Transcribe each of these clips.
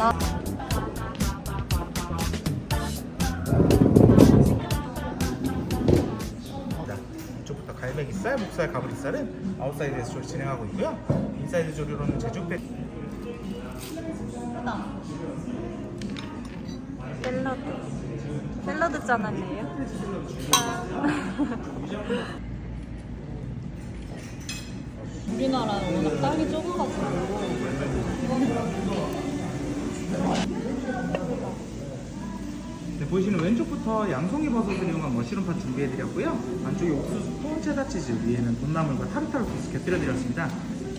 나 자, 이쪽부터 갈매기살, 목살, 가브리살은 아웃사이드에서 조리 진행하고 있고요. 인사이드 조리로는 제주배. 샐러드. 샐러드 짠 할래요? 우리나라는 워낙 땅이 좁아가지고 보시는 왼쪽부터 양송이 버섯을 이용한 머시룸 팥 준비해드렸고요. 안쪽에 옥수수 통 체다 치즈, 위에는 돈나물과 타르타르 소스 곁들여드렸습니다.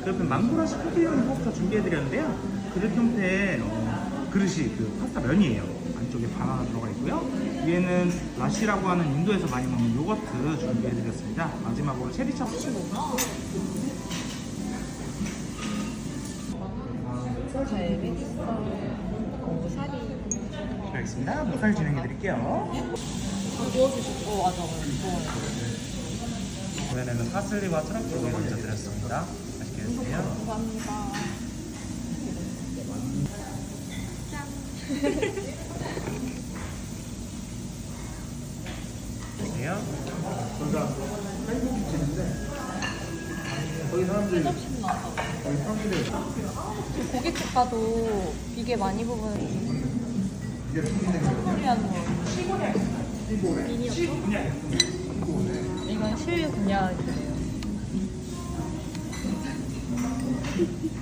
그 옆에 망고라시 푸디용 파스타 준비해드렸는데요. 그릇 형태의 어, 그릇이 그 파스타 면이에요. 안쪽에 바나나 들어가 있고요. 위에는 라시라고 하는 인도에서 많이 먹는 요거트 준비해드렸습니다. 마지막으로 체리 찹 갈비살, 고사리. 알겠습니다. 모살 진행해 드릴게요. 구워주시고, 어, 맞아. 구워요. 이번에는 파슬리와 트러플을 얹어드렸습니다. 맛있게 드세요. 감사합니다. 드세요. 해접심 나서. 저 고깃집 가도 비계 많이 부분 뭐? 이건 실분야이래요.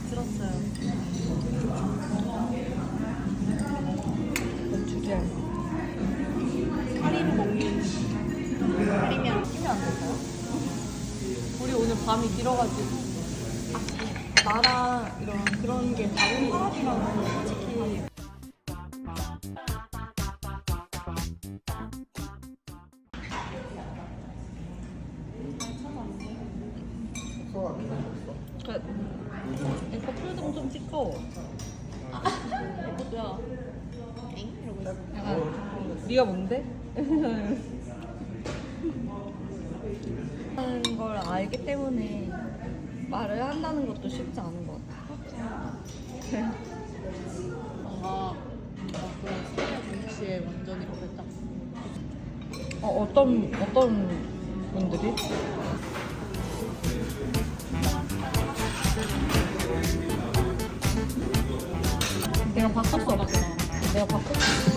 들었어요. 주제. 카리를 먹는 카리면 끼면 안 될까요? 우리 오늘 밤이 길어가지고 아, 나랑 이런 그런 게 다른 사람이랑은 그 이거 풀좀 좀 찍고 야 엥? 이러고 있어 약간 네가 뭔데? 하는 걸 알기 때문에 말을 한다는 것도 쉽지 않은 것 같아. 뭔가 그 동시에 완전히 딱 어, 어떤 어떤 분들이? 내가 바꿨어. 내가 바꿨어.